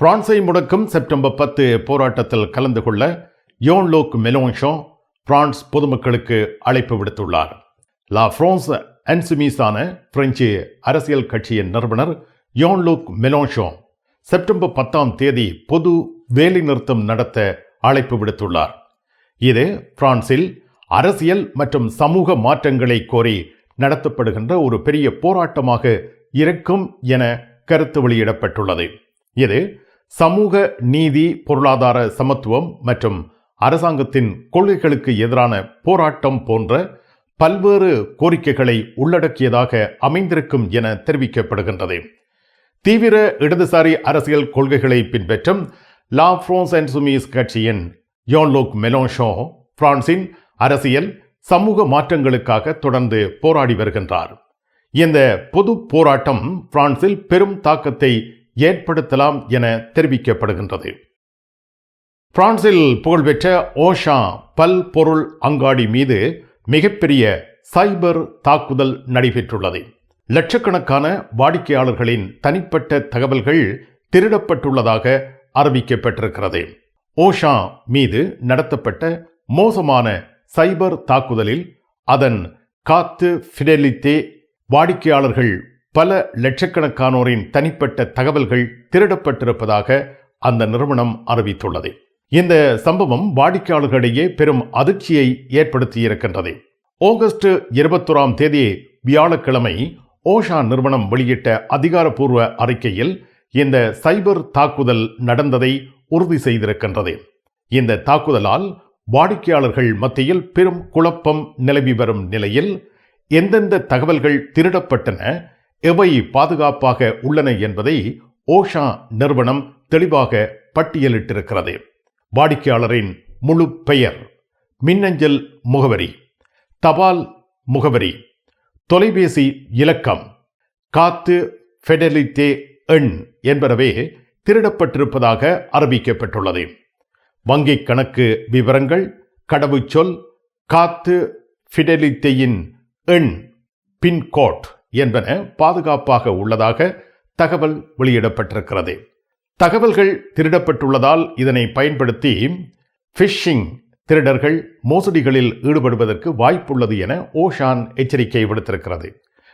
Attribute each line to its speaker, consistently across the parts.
Speaker 1: பிரான்சை முடக்கும் September பத்து போராட்டத்தில் கலந்து கொள்ள யோன் லோக் மெலோன்ஷோ பிரான்ஸ் பொதுமக்களுக்கு அழைப்பு விடுத்துள்ளார். லா பிரான்ஸ் அன்சுமீஸான பிரெஞ்சு அரசியல் கட்சியின் நிறுவனர் யோன் லோக் மெலோன்ஷோ செப்டம்பர் பத்தாம் தேதி பொது வேலைநிறுத்தம் நடத்த அழைப்பு விடுத்துள்ளார். இது பிரான்சில் அரசியல் மற்றும் சமூக மாற்றங்களை கோரி நடத்தப்படுகின்ற ஒரு பெரிய போராட்டமாக இருக்கும் என கருத்து வெளியிடப்பட்டுள்ளது. இது சமூக நீதி பொருளாதார சமத்துவம் மற்றும் அரசாங்கத்தின் கொள்கைகளுக்கு எதிரான போராட்டம் போன்ற பல்வேறு கோரிக்கைகளை உள்ளடக்கியதாக அமைந்திருக்கும் என தெரிவிக்கப்படுகின்றது. தீவிர இடதுசாரி அரசியல் கொள்கைகளை பின்பற்றும் லா பிரான்ஸ் அண்ட் சுமீஸ் கட்சியின் யோன்லோக் மெலோன்ஷோ பிரான்சின் அரசியல் சமூக மாற்றங்களுக்காக தொடர்ந்து போராடி வருகின்றார். இந்த பொது போராட்டம் பிரான்சில் பெரும் தாக்கத்தை ஏற்படுத்தலாம் என தெரிவிக்கப்படுகின்றது. பிரான்சில் புகழ்பெற்ற ஓஷா பல் பொருள் அங்காடி மீது மிகப்பெரிய சைபர் தாக்குதல் நடைபெற்றுள்ளது. லட்சக்கணக்கான வாடிக்கையாளர்களின் தனிப்பட்ட தகவல்கள் திருடப்பட்டுள்ளதாக அறிவிக்கப்பட்டிருக்கிறது. ஓஷா மீது நடத்தப்பட்ட மோசமான சைபர் தாக்குதலில் அதன் காத்து ஃபிடெலித்தே வாடிக்கையாளர்கள் பல லட்சக்கணக்கானோரின் தனிப்பட்ட தகவல்கள் திருடப்பட்டிருப்பதாக அந்த நிறுவனம் அறிவித்துள்ளது. இந்த சம்பவம் வாடிக்கையாளர்களிடையே பெரும் அதிர்ச்சியை ஏற்படுத்தியிருக்கின்றது. ஆகஸ்ட் இருபத்தோராம் தேதி வியாழக்கிழமை ஓஷா நிறுவனம் வெளியிட்ட அதிகாரப்பூர்வ அறிக்கையில் இந்த சைபர் தாக்குதல் நடந்ததை உறுதி செய்திருக்கின்றது. இந்த தாக்குதலால் வாடிக்கையாளர்கள் மத்தியில் பெரும் குழப்பம் நிலவி வரும் நிலையில் எந்தெந்த தகவல்கள் திருடப்பட்டன எவை பாதுகாப்பாக உள்ளன என்பதை ஓஷா நிறுவனம் தெளிவாக பட்டியலிட்டிருக்கிறது. வாடிக்கையாளரின் முழு பெயர் மின்னஞ்சல் முகவரி தபால் முகவரி தொலைபேசி இலக்கம் காத்து ஃபெடலித்தே எண் என்பனவே திருடப்பட்டிருப்பதாக அறிவிக்கப்பட்டுள்ளது. வங்கிக் கணக்கு விவரங்கள் கடவுச்சொல் காத்து ஃபிடெலித்தேயின் எண் பின்கோட். என்பன பாதுகாப்பாக உள்ளதாக தகவல் வெளியிடப்பட்டிருக்கிறது. தகவல்கள் திருடப்பட்டுள்ளதால் இதனை பயன்படுத்தி ஃபிஷிங் திருடர்கள் மோசடிகளில் ஈடுபடுவதற்கு வாய்ப்புள்ளது என ஓஷான் எச்சரிக்கை விடுத்திருக்கிறது.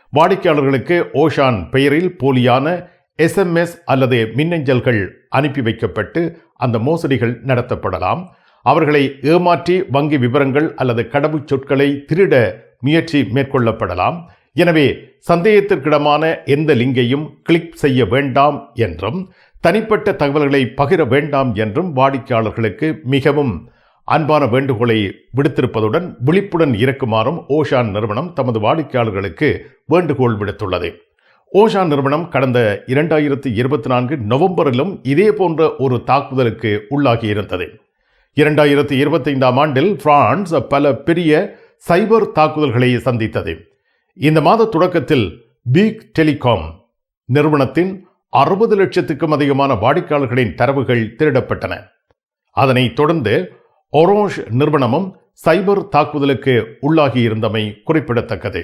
Speaker 1: வாடிக்கையாளர்களுக்கு ஓஷான் பெயரில் போலியான எஸ்எம்எஸ் அல்லது மின்னஞ்சல்கள் அனுப்பி வைக்கப்பட்டு அந்த மோசடிகள் நடத்தப்படலாம். அவர்களை ஏமாற்றி வங்கி விவரங்கள் அல்லது கடவுச் சொற்களை திருட முயற்சி மேற்கொள்ளப்படலாம். எனவே சந்தேகத்திற்கிடமான எந்த லிங்கையும் கிளிக் செய்ய வேண்டாம் என்றும் தனிப்பட்ட தகவல்களை பகிர வேண்டாம் என்றும் வாடிக்கையாளர்களுக்கு மிகவும் அன்பான வேண்டுகோளை விடுத்திருப்பதுடன் விழிப்புடன் இருக்குமாறும் ஓஷான் நிறுவனம் தமது வாடிக்கையாளர்களுக்கு வேண்டுகோள் விடுத்துள்ளது. ஓஷான் நிறுவனம் கடந்த இரண்டாயிரத்தி இருபத்தி நான்கு நவம்பரிலும் இதே போன்ற ஒரு தாக்குதலுக்கு உள்ளாகி இருந்தது. இரண்டாயிரத்தி இருபத்தைந்தாம் ஆண்டில் பிரான்ஸ் பல பெரிய சைபர் தாக்குதல்களை சந்தித்தது. இந்த மாத தொடக்கத்தில் பீக் டெலிகாம் நிறுவனத்தின் அறுபது லட்சத்துக்கும் அதிகமான வாடிக்கையாளர்களின் தரவுகள் திருடப்பட்டன. அதனைத் தொடர்ந்து ஒரோஷ் நிறுவனமும் சைபர் தாக்குதலுக்கு உள்ளாகி இருந்தமை குறிப்பிடத்தக்கது.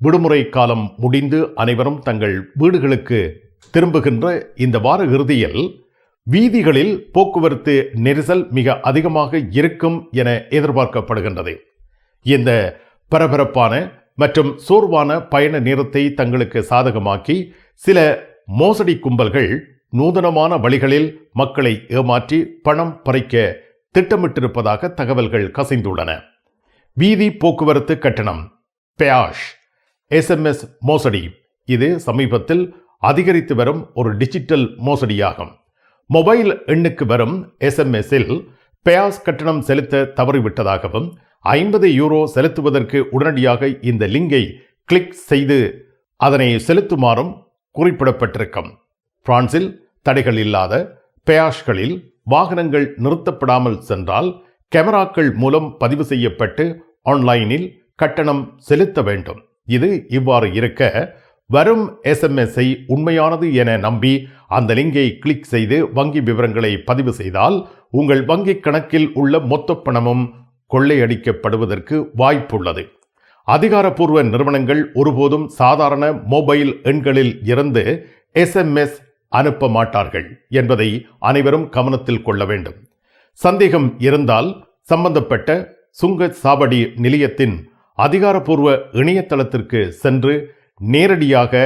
Speaker 1: விடுமுறை காலம் முடிந்து அனைவரும் தங்கள் வீடுகளுக்கு திரும்புகின்ற இந்த வார இறுதியில் வீதிகளில் போக்குவரத்து நெரிசல் மிக அதிகமாக இருக்கும் என எதிர்பார்க்கப்படுகின்றது. இந்த பரபரப்பான மற்றும் சோர்வான பயண நேரத்தை தங்களுக்கு சாதகமாக்கி சில மோசடி கும்பல்கள் நூதனமான வழிகளில் மக்களை ஏமாற்றி பணம் பறிக்க திட்டமிட்டிருப்பதாக தகவல்கள் கசிந்துள்ளன. வீதி போக்குவரத்து கட்டணம் பெயாஷ் எஸ்எம்எஸ் மோசடி. இது சமீபத்தில் அதிகரித்து வரும் ஒரு டிஜிட்டல் மோசடியாகும். மொபைல் எண்ணுக்கு வரும் எஸ்எம்எஸ்ஸில் பேயாஸ் கட்டணம் செலுத்த தவறிவிட்டதாகவும் ஐம்பது யூரோ செலுத்துவதற்கு உடனடியாக இந்த லிங்கை கிளிக் செய்து அதனை செலுத்துமாறும் குறிப்பிடப்பட்டிருக்கும். பிரான்சில் தடைகள் இல்லாத பேயாஷ்களில் வாகனங்கள் நிறுத்தப்படாமல் சென்றால் கேமராக்கள் மூலம் பதிவு செய்யப்பட்டு ஆன்லைனில் கட்டணம் செலுத்த வேண்டும். இது இவ்வாறு இருக்க வரும் எஸ்எம்எஸ்ஐ உண்மையானது என நம்பி அந்த லிங்கை கிளிக் செய்து வங்கி விவரங்களை பதிவு செய்தால் உங்கள் வங்கி கணக்கில் உள்ள மொத்த பணமும் கொள்ளையடிக்கப்படுவதற்கு வாய்ப்புள்ளது. அதிகாரப்பூர்வ நிறுவனங்கள் ஒருபோதும் சாதாரண மொபைல் எண்களில் இருந்து எஸ்எம்எஸ் அனுப்ப மாட்டார்கள் என்பதை அனைவரும் கவனத்தில் கொள்ள வேண்டும். சந்தேகம் இருந்தால் சம்பந்தப்பட்ட சுங்க சாவடி நிலையத்தின் அதிகாரப்பூர்வ இணையதளத்திற்கு சென்று நேரடியாக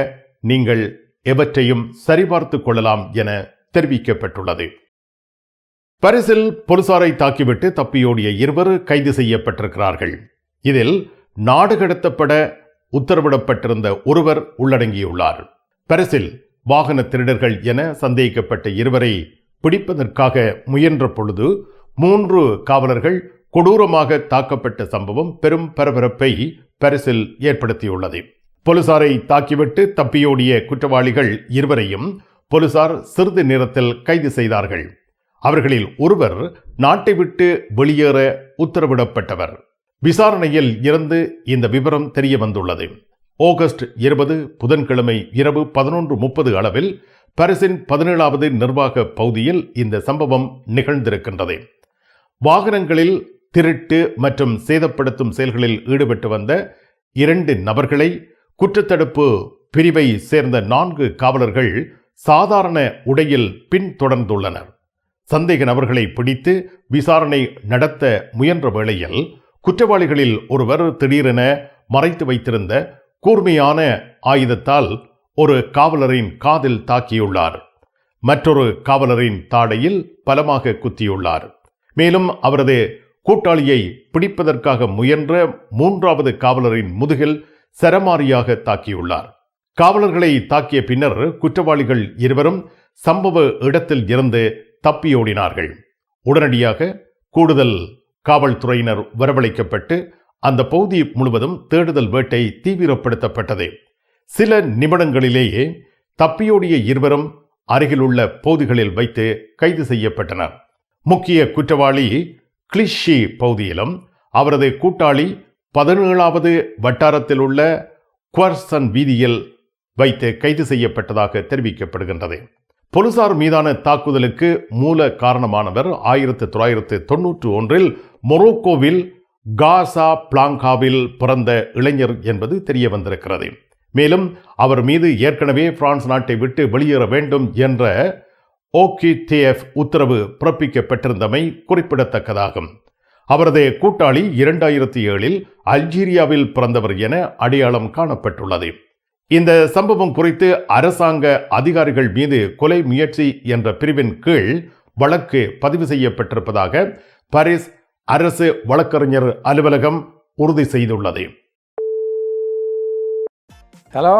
Speaker 1: நீங்கள் எவற்றையும் சரிபார்த்து கொள்ளலாம் என தெரிவிக்கப்பட்டுள்ளது. பரிசில் போலீசாரை தாக்கிவிட்டு தப்பியோடிய இருவர் கைது செய்யப்பட்டிருக்கிறார்கள். இதில் நாடு கடத்தப்பட உத்தரவிடப்பட்டிருந்த ஒருவர் உள்ளடங்கியுள்ளார். பரிசில் வாகன திருடர்கள் என சந்தேகிக்கப்பட்ட இருவரை பிடிப்பதற்காக முயன்ற பொழுது மூன்று காவலர்கள் கொடூரமாக தாக்கப்பட்ட சம்பவம் பெரும் பரபரப்பை பரிசில் ஏற்படுத்தியுள்ளது. போலீசாரை தாக்கிவிட்டு தப்பியோடிய குற்றவாளிகள் இருவரையும் போலீசார் சிறிது நேரத்தில் கைது செய்தார்கள். அவர்களில் ஒருவர் நாட்டை விட்டு வெளியேற உத்தரவிடப்பட்டவர். விசாரணையில் இருந்து இந்த விவரம் தெரிய வந்துள்ளது. ஆகஸ்ட் இருபது புதன்கிழமை இரவு பதினொன்று முப்பது அளவில் பரிசின் பதினேழாவது நிர்வாக பகுதியில் இந்த சம்பவம் நிகழ்ந்திருக்கின்றது. வாகனங்களில் திருட்டு மற்றும் சேதப்படுத்தும் செயல்களில் ஈடுபட்டு வந்த இரண்டு நபர்களை குற்றத்தடுப்பு பிரிவை சேர்ந்த நான்கு காவலர்கள் சாதாரண உடையில் பின்தொடர்ந்துள்ளனர். சந்தேக நபர்களை பிடித்து விசாரணை நடத்த முயன்ற வேளையில் குற்றவாளிகளில் ஒருவர் திடீரென மறைத்து வைத்திருந்த கூர்மையான ஆயுதத்தால் ஒரு காவலரின் காதில் தாக்கியுள்ளார். மற்றொரு காவலரின் தாடையில் பலமாக குத்தியுள்ளார். மேலும் அவரது கூட்டாளியை பிடிப்பதற்காக முயன்ற மூன்றாவது காவலரின் முதுகில் சரமாரியாக தாக்கியுள்ளார். காவலர்களை தாக்கிய பின்னர் குற்றவாளிகள் இருவரும் சம்பவ இடத்தில் இருந்து தப்பியோடினார்கள் உடனடியாக கூடுதல் காவல்துறையினர் வரவழைக்கப்பட்டு அந்த பகுதி முழுவதும் தேடுதல் வேட்டை தீவிரப்படுத்தப்பட்டது. சில நிமிடங்களிலேயே தப்பியோடிய இருவரும் அருகிலுள்ள பகுதிகளில் வைத்து கைது செய்யப்பட்டனர். முக்கிய குற்றவாளி கிளிஷி பகுதியிலும் அவரது கூட்டாளி பதினேழாவது வட்டாரத்தில் உள்ள குவர்சன் வீதியில் வைத்து கைது செய்யப்பட்டதாக தெரிவிக்கப்படுகின்றது. போலீசார் மீதான தாக்குதலுக்கு மூல காரணமானவர் ஆயிரத்து தொள்ளாயிரத்து தொன்னூற்று ஒன்றில் மொரோக்கோவில் காசா பிளாங்காவில் பிறந்த இளைஞர் என்பது தெரிய வந்திருக்கிறது. மேலும் அவர் மீது ஏற்கனவே பிரான்ஸ் நாட்டை விட்டு வெளியேற வேண்டும் என்ற ஓகிடிஎஃப் உத்தரவு பிறப்பிக்கப்பட்டிருந்தமை குறிப்பிடத்தக்கதாகும். அவரது கூட்டாளி இரண்டாயிரத்தி ஏழில் அல்ஜீரியாவில் பிறந்தவர் என அடையாளம் காணப்பட்டுள்ளது. இந்த சம்பவம் குறித்து அரசாங்க அதிகாரிகள் மீது கொலை முயற்சி என்ற பிரிவின் கீழ் வழக்கு பதிவு செய்யப்பட்டிருப்பதாக பாரிஸ் அரசு வழக்கறிஞர் அலுவலகம் உறுதி செய்துள்ளது.
Speaker 2: ஹலோ?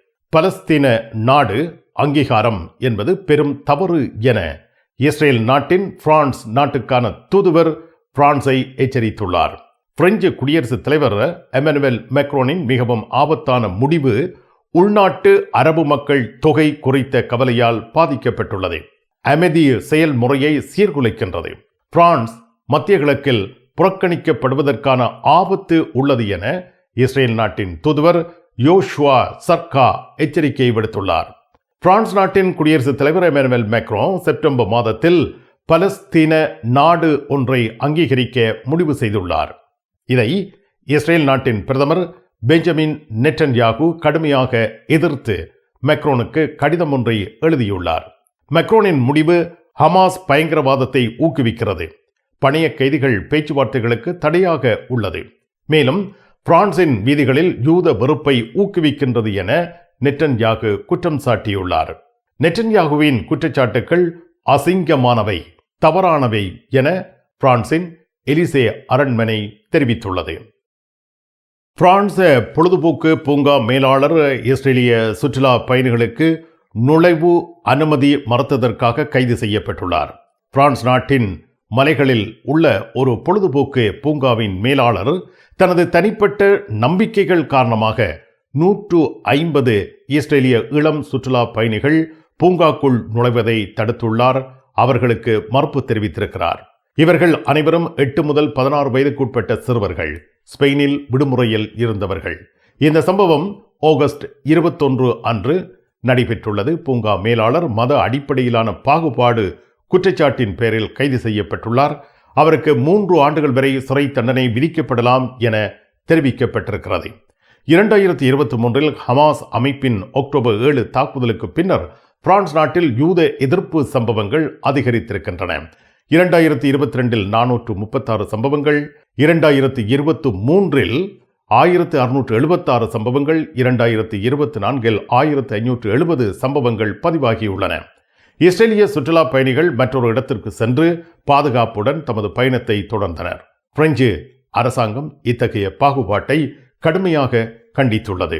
Speaker 1: பலஸ்தீன நாடு அங்கீகாரம் என்பது பெரும் தவறு என இஸ்ரேல் நாட்டின் பிரான்ஸ் நாட்டுக்கான தூதுவர் பிரான்ஸை எச்சரித்துள்ளார். பிரெஞ்சு குடியரசுத் தலைவர் எமனுவல் மெக்ரோனின் மிகவும் ஆபத்தான முடிவு உள்நாட்டு அரபு மக்கள் தொகை குறித்த கவலையால் பாதிக்கப்பட்டுள்ளது. அமைதி செயல்முறையை சீர்குலைக்கின்றது. பிரான்ஸ் மத்திய கிழக்கில் புறக்கணிக்கப்படுவதற்கான ஆபத்து உள்ளது என இஸ்ரேல் நாட்டின் தூதுவர் யோஷ்வா சர்கா எச்சரிக்கை விடுத்துள்ளார். பிரான்ஸ் நாட்டின் குடியரசுத் தலைவர் எமனுவல் மேக்ரோ செப்டம்பர் மாதத்தில் பலஸ்தீன நாடு ஒன்றை அங்கீகரிக்க முடிவு செய்துள்ளார். இதை இஸ்ரேல் நாட்டின் பிரதமர் பெஞ்சமின் நெட்டன்யாகு கடுமையாக எதிர்த்து மெக்ரோனுக்கு கடிதம் ஒன்றை எழுதியுள்ளார். மெக்ரோனின் முடிவு ஹமாஸ் பயங்கரவாதத்தை ஊக்குவிக்கிறது. பணைய கைதிகள் பேச்சுவார்த்தைகளுக்கு தடையாக உள்ளது. மேலும் பிரான்சின் வீதிகளில் யூத வெறுப்பை ஊக்குவிக்கின்றது என நெட்டன்யாகு குற்றம் சாட்டியுள்ளார். நெட்டன்யாகுவின் குற்றச்சாட்டுக்கள் அசிங்கமானவை தவறானவை என பிரான்சின் எலிசே அரண்மனை தெரிவித்துள்ளது. பிரான்ஸ் பொழுதுபோக்கு பூங்கா மேலாளர் இஸ்ரேலிய சுற்றுலா பயணிகளுக்கு நுழைவு அனுமதி மறுத்ததற்காக கைது செய்யப்பட்டுள்ளார். பிரான்ஸ் நாட்டின் மலைகளில் உள்ள ஒரு பொழுதுபோக்கு பூங்காவின் மேலாளர் தனது தனிப்பட்ட நம்பிக்கைகள் காரணமாக நூற்று ஐம்பது இஸ்ரேலிய இளம் சுற்றுலா பயணிகள் பூங்காக்குள் நுழைவதை தடுத்துள்ளார். அவர்களுக்கு மறுப்பு தெரிவித்திருக்கிறார். இவர்கள் அனைவரும் எட்டு முதல் பதினாறு வயதுக்குட்பட்ட சிறுவர்கள் ஸ்பெயினில் விடுமுறையில் இருந்தவர்கள். இந்த சம்பவம் ஆகஸ்ட் இருபத்தொன்று அன்று நடைபெற்றுள்ளது. பூங்கா மேலாளர் மத அடிப்படையிலான பாகுபாடு குற்றச்சாட்டின் பேரில் கைது செய்யப்பட்டுள்ளார். அவருக்கு மூன்று ஆண்டுகள் வரை சிறை தண்டனை விதிக்கப்படலாம் என தெரிவிக்கப்பட்டிருக்கிறது. இரண்டாயிரத்தி இருபத்தி மூன்றில் ஹமாஸ் அமைப்பின் அக்டோபர் ஏழு தாக்குதலுக்கு பின்னர் பிரான்ஸ் நாட்டில் யூத எதிர்ப்பு சம்பவங்கள் அதிகரித்திருக்கின்றன. இரண்டாயிரத்தி இருபத்தி ரெண்டில் நானூற்று முப்பத்தாறு சம்பவங்கள் இரண்டாயிரத்தி இருபத்தி மூன்றில் ஆயிரத்து அறுநூற்று எழுபத்தாறு சம்பவங்கள் இரண்டாயிரத்தி இருபத்தி நான்கில் ஆயிரத்து ஐநூற்று எழுபது சம்பவங்கள் பதிவாகியுள்ளன. இஸ்ரேலிய சுற்றுலா பயணிகள் மற்றொரு இடத்திற்கு சென்று பாதுகாப்புடன் தமது பயணத்தை தொடர்ந்தனர். பிரெஞ்சு அரசாங்கம் இத்தகைய பாகுபாட்டை கடுமையாக கண்டித்துள்ளது.